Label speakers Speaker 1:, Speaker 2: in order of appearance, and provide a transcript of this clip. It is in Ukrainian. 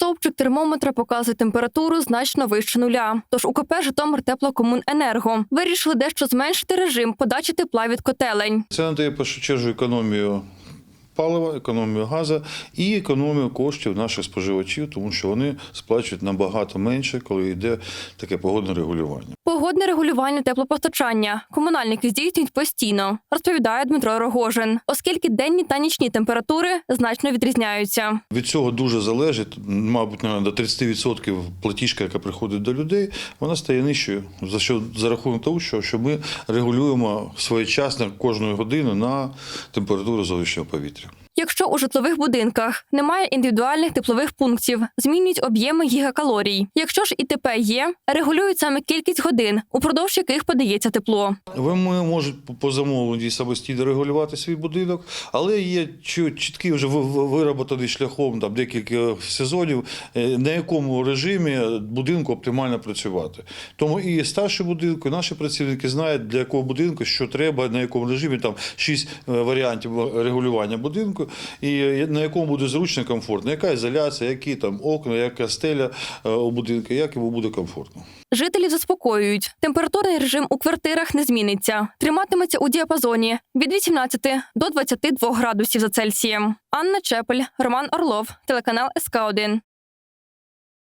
Speaker 1: Стовпчик термометра показує температуру значно вище нуля. Тож у КП Житомир теплокомуненерго вирішили дещо зменшити режим подачі тепла від котелень.
Speaker 2: Це надає першу економію палива, економію газу і економію коштів наших споживачів, тому що вони сплачують набагато менше, коли йде таке погодне регулювання.
Speaker 1: Погодне регулювання теплопостачання комунальники здійснюють постійно, розповідає Дмитро Рогожин, оскільки денні та нічні температури значно відрізняються.
Speaker 2: Від цього дуже залежить, мабуть, до 30% платіжка, яка приходить до людей, вона стає нижчою. За що за рахунок того, що, що ми регулюємо своєчасно кожної години на температуру зовнішнього повітря.
Speaker 1: Якщо у житлових будинках немає індивідуальних теплових пунктів, змінюють об'єми гігакалорій. Якщо ж ІТП є, регулюють саме кількість годин, упродовж яких подається тепло.
Speaker 2: Ви можуть по- замовленню самостійно регулювати свій будинок, але є чіткий вже ви- ви- вироботаний шляхом там декілька сезонів, е, на якому режимі будинку оптимально працювати. Тому і старші будинки, і наші працівники знають, для якого будинку що треба, на якому режимі там шість е, варіантів регулювання будинку, і на якому буде зручно комфортно, яка ізоляція, які там окна, яка стеля е, у будинку, як йому буде комфортно.
Speaker 1: Жителів заспокоюють. Температурний режим у квартирах не зміниться. Триматиметься у діапазоні від 18 до 22 градусів за Цельсієм. Анна Чепель, Роман Орлов, телеканал СК 1